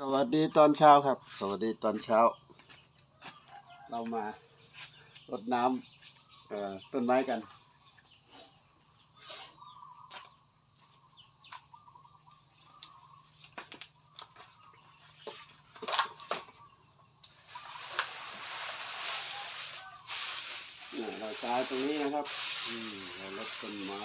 สวัสดีตอนเช้าครับ สวัสดีตอนเช้า เรามารดน้ำต้นไม้กัน เราใช้ตรงนี้นะครับเราลดต้นไม้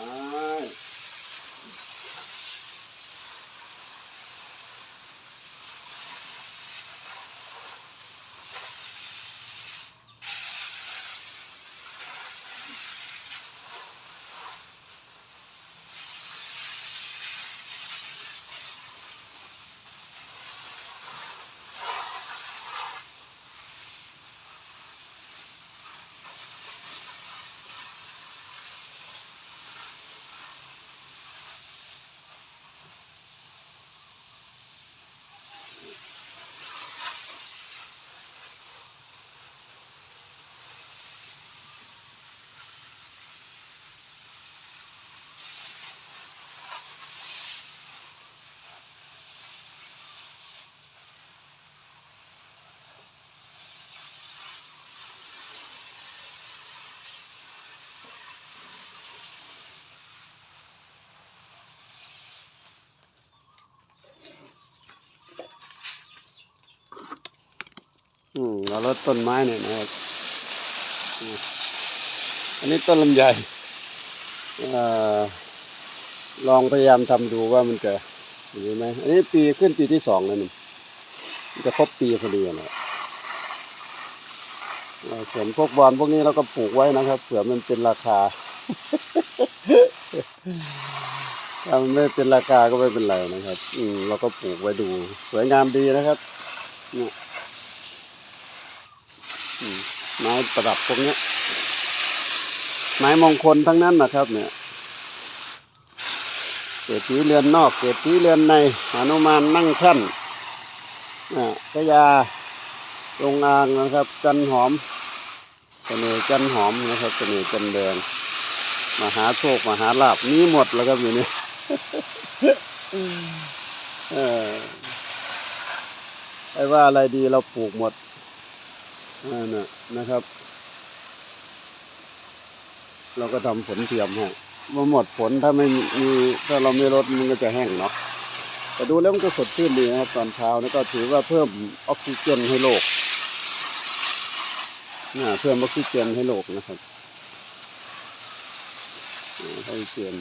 อืมเราลดต้นไม้เนี่ยนะครับ อันนี้ต้นลำไยอ่ลองพยายามทำดูว่ามันจะหรือไหมอันนี้ปีขึ้นปีที่สองแล้วนี่มันจะครบปีพอดีนะเอ่อส่วนพวกบอลพวกนี้เราก็ปลูกไว้นะครับเผื่อมันเป็นราคาถ้ามันไม่เป็นราคาก็ไม่เป็นไรนะครับ อืมเราก็ปลูกไว้ดู สวยงามดีนะครับเนี่ย ไม้ประดับพวกนี้ไม้มงคลทั้งนั้นนะครับ เนี่ยเศรษฐีเรือนนอกเศรษฐีเรือนในหนุมานนั่งแท่นอ่าพญาลงอางนะครับ จันหอมเสน่ห์จันหอมนะครับเสน่ห์จันแดงมหาโชคมหาลาบมีหมดแล้วครับอยู่นี่เออไอ้ว่าอะไรดีเราปลูกหมด นั่นนะนะครับ เราก็ทำฝนเทียมให้เมื่อหมดฝนถ้าไม่มีถ้าเราไม่ลดมันก็จะแห้งเนาะแต่ดูแล้วมันก็สดชื่นดีนะครับตอนเช้านี่ก็ถือว่าเพิ่มออกซิเจนให้โลกนะเพิ่มออกซิเจนให้โลกนะครับอออกซิเจน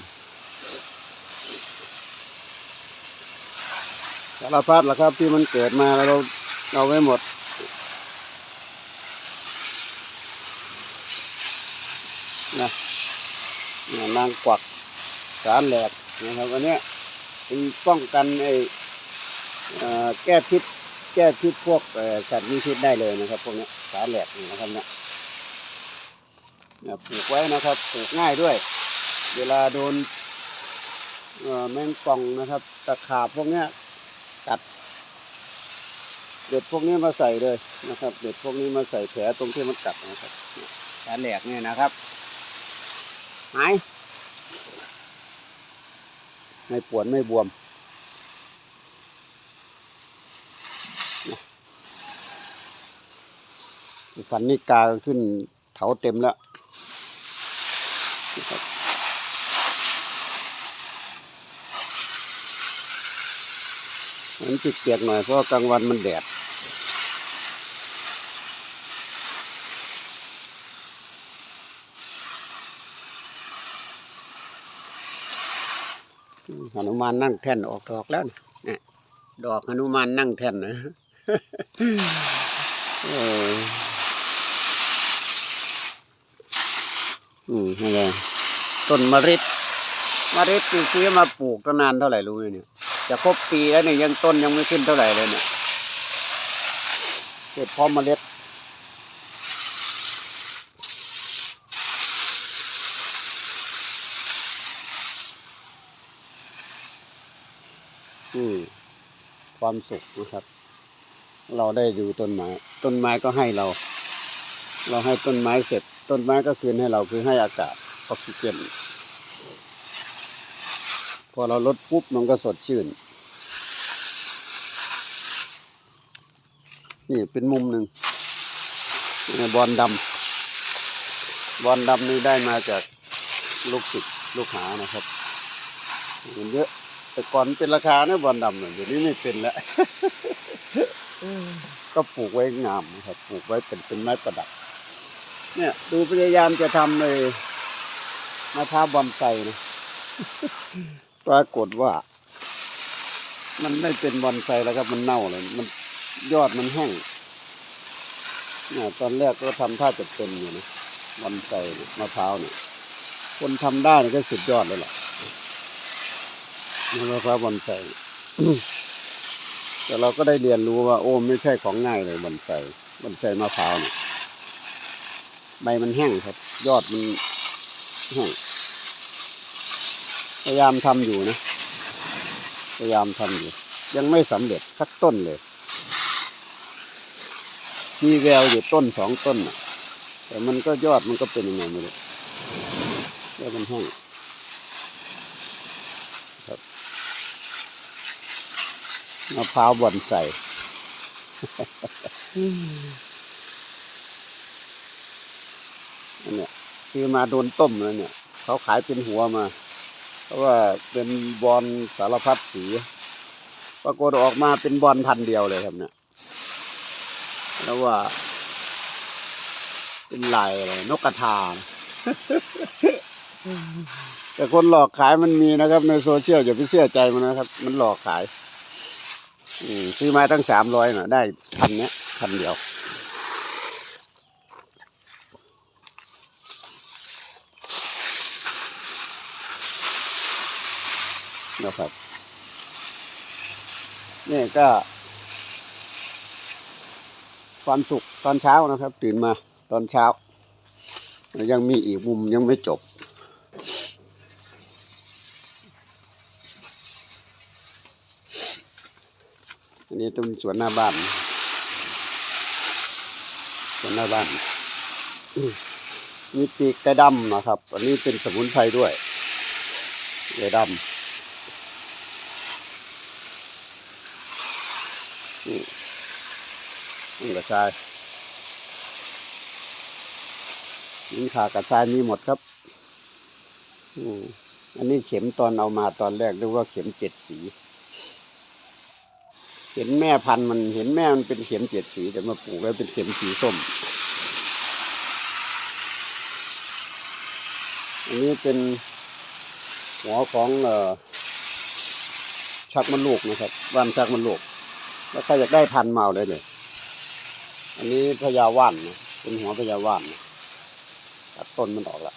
สารพัดละครับที่มันเกิดมาแล้วเราเอาไว้หมด นะนี่นางกวักสารแหลกนะครับอันเนี้ยเป็นป้องกันไอ้แก้พิษแก้พิษพวกสัตว์มีพิษได้เลยนะครับพวกนี้สารแหลกนะครับเนี่ยปลูกไว้นะครับปลูกง่ายด้วย เวลาโดนแมงป่องนะครับตะขาบพวกเนี้ยกัด เด็ดพวกนี้มาใส่เลยนะครับ เด็ดพวกนี้มาใส่แผลตรงที่มันกัดนะครับสารแหลกเนี่ยนะครับ หาย ไม่ปวดไม่บวม ฟันนี่กาขึ้นเถาเต็มแล้วมันจิเปียกหน่อยเพราะกลางวันมันแดด หนุมานนั่งแท่นออกดอกแล้วนะเนี่ยดอกหนุมานนั่งแท่นนะอออืมนี่นแหละต้นมะริดมะริดปีซื้อมาปลูกตั้งนานเท่าไหร่รู้ไหมเนี่ยจะครบปีแล้วเนี่ยยังต้นยังไม่ขึ้นเท่าไหร่เลยเนี่ยเก็บพร้อมเมล็ด อืมความสุขนะครับ เราได้ดูต้นไม้ ต้นไม้ก็ให้เรา เราให้ต้นไม้เสร็จ ต้นไม้ก็คืนให้เราคือให้อากาศออกซิเจนพอเราลดปุ๊บมันก็สดชื่น นี่เป็นมุมหนึ่งบอลดำบอลดำนี่ได้มาจากลูกศิษย์ลูกหานะครับเงินเยอะ แต่ก่อนเป็นราคานะบอลดำเนี่ยเดี๋ยวนี้ไม่เป็นแล้วก็ปลูกไว้งามนะครับ ปลูกไว้เป็นเป็นไม้ประดับ เนี่ย ดูพยายามจะทำเลยมะพร้าวบอนไซนะปรากฏว่า มันไม่เป็นบอนไซแล้วครับ มันเน่าเลย มันยอดมันแห้งเนี่ยตอนแรกก็ทำท่าจะเป็นอยู่นะบอนไซเนี่ยมะพร้าวเนี่ยคนทำได้นี่ก็สุดยอดเลยแหละ นี่มะพร้าบอนไซแต่เราก็ได้เรียนรู้ว่า โอ้ไม่ใช่ของง่ายเลยบอนไซบอนไซมะพร้าวเนี่ยใบมันแห้งครับ ยอดมันแห้งพยายามทำอยู่นะ พยายามทำอยู่ ยังไม่สำเร็จสักต้นเลย มีแววอยู่ต้นสองต้นนะแต่มันก็ยอดมันก็เป็นยังไงไม่รู้ยอดมันแห้งครับ มะพร้าวบอนใส่อันเนี้ยซื้อมาโดนต้มแล้วเนี่ย เขาขายเป็นหัวมา เพราะว่าเป็นบอลสารพัดสี ปรากฏออกมาเป็นบอลพันเดียวเลยครับเนี่ย แล้วว่า เป็นลายอะไรนกกระทานะแต่คนหลอกขายมันมีนะครับ ในโซเชียลอย่าไปเชื่อใจมันนะครับ มันหลอกขายอืม ซื้อมาตั้งสามร้อยน่ะ ได้พันเนี้ยพันเดียว นะครับนี่ก็ ความสุขตอนเช้านะครับ ตื่นมาตอนเช้า ยังมีอีกมุมยังไม่จบ นนี้ต้นสวนหน้าบ้าน สวนหน้าบ้าน มีปีกไก่ดำนะครับ อันนี้เป็นสมุนไพรด้วยไก่ดำนี่นี่กระชายนี่ขากระชายมีหมดครับอันนี้เข็มตอนเอามาตอนแรกเรียกว่าเข็มเจ็ดสี เห็นแม่พันธุ์มันเห็นแม่มันเป็นเข็มเจ็ดสี แต่มาปลูกแล้วเป็นเข็มสีส้ม อันนี้เป็นหัวของเอ่อชักมันลูกนะครับว่านชักมันลูก แล้วใครอยากได้พันธุ์มาเอาได้เลยอันนี้พญาว่านนะเป็นหัวพญาว่านนะตัดต้นมันออกละ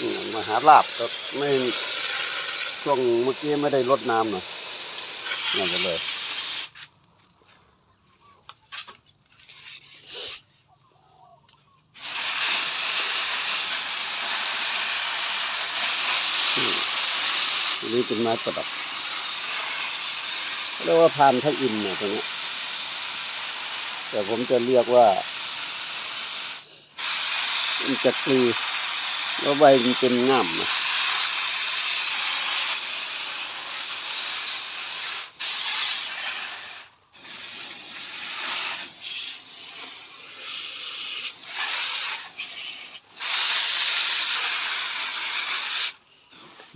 อืมมหาลาบก็ไม่ช่วงเมื่อกี้ไม่ได้รดน้ำหน่อยนั่นไปเลยนนี้เป็นไม้ประดับเรียกว่าพานพระอินทร์เนี่ยตัวนี้ แต่ผมจะเรียกว่ามันจะกรี แล้วใบมันเป็นง่ามนะ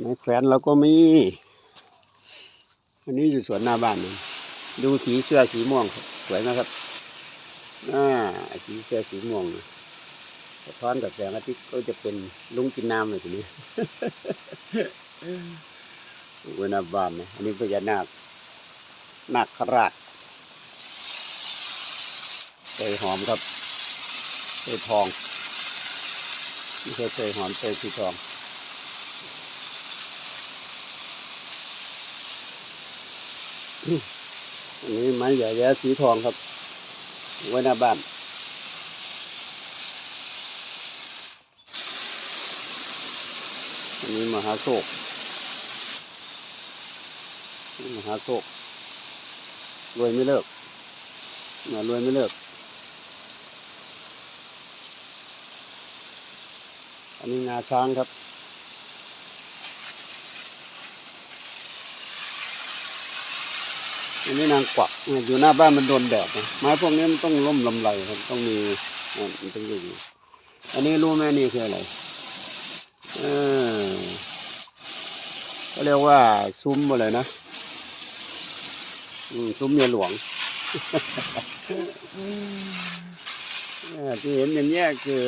ไม้แขวนเราก็มีอันนี้อยู่สวนหน้าบ้านนี่ดูสีเสื้อสีม่วงสวยนะครับอ่าสีเสื้อสีม่วงนะ สะท้อนกับแสงอาทิตย์ก็จะเป็นลุงกินน้ำเลยทีนี้บนหน้าบานนะอันนี้พญานาคนาคราชเคยหอมครับเคยทองไม่ใช่เคยหอมเคยสีทองอันนี้ไม้ใหญ่แย้สีทองครับไว้หน้าบ้าน นนี้มหาโศกมหาโศกรวยไม่เลิกนรวยไม่เลิก อันนี้งาช้างครับอันนี้นางกวักอยู่หน้าบ้านมันโดนแดดนะไม้พวกนี้มันต้องล่มลำไรครับต้องมีมันต้องอยู่อันนี้รู้ไหมนี่คืออะไร เออเขาเรียกว่าซุ้มอะไรนะอืมซุ้มเมียหลวงเอ่อที่เห็นอย่างเนี้ยคือ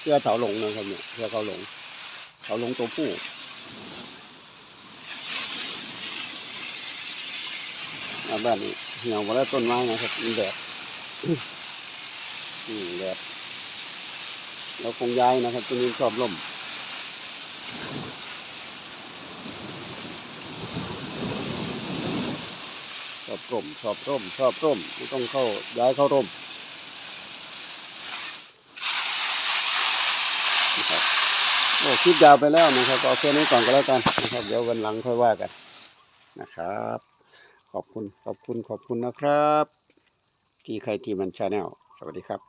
เสื้อเถาหลงนะครับเนี่ยเสื้อเขาหลงเถาหลงตัวผู้อาบ้านนี้เหี่ยวหมดแล้วต้นไม้นะครับมันแดดอืมแดดเราคงย้ายนะครับตรงนี้ชอบร่ม ชอบร่มชอบร่มชอบร่มไม่ต้องเข้าย้ายเข้าร่มนะครับโอ้คลิปยาวไปแล้วนะครับเอาแค่นี้ก่อนก็แล้วกันนะครับ เดี๋ยววันหลังค่อยว่ากันนะครับ ขอบคุณขอบคุณขอบคุณนะครับ ที่ใครที่มันชาแนลสวัสดีครับ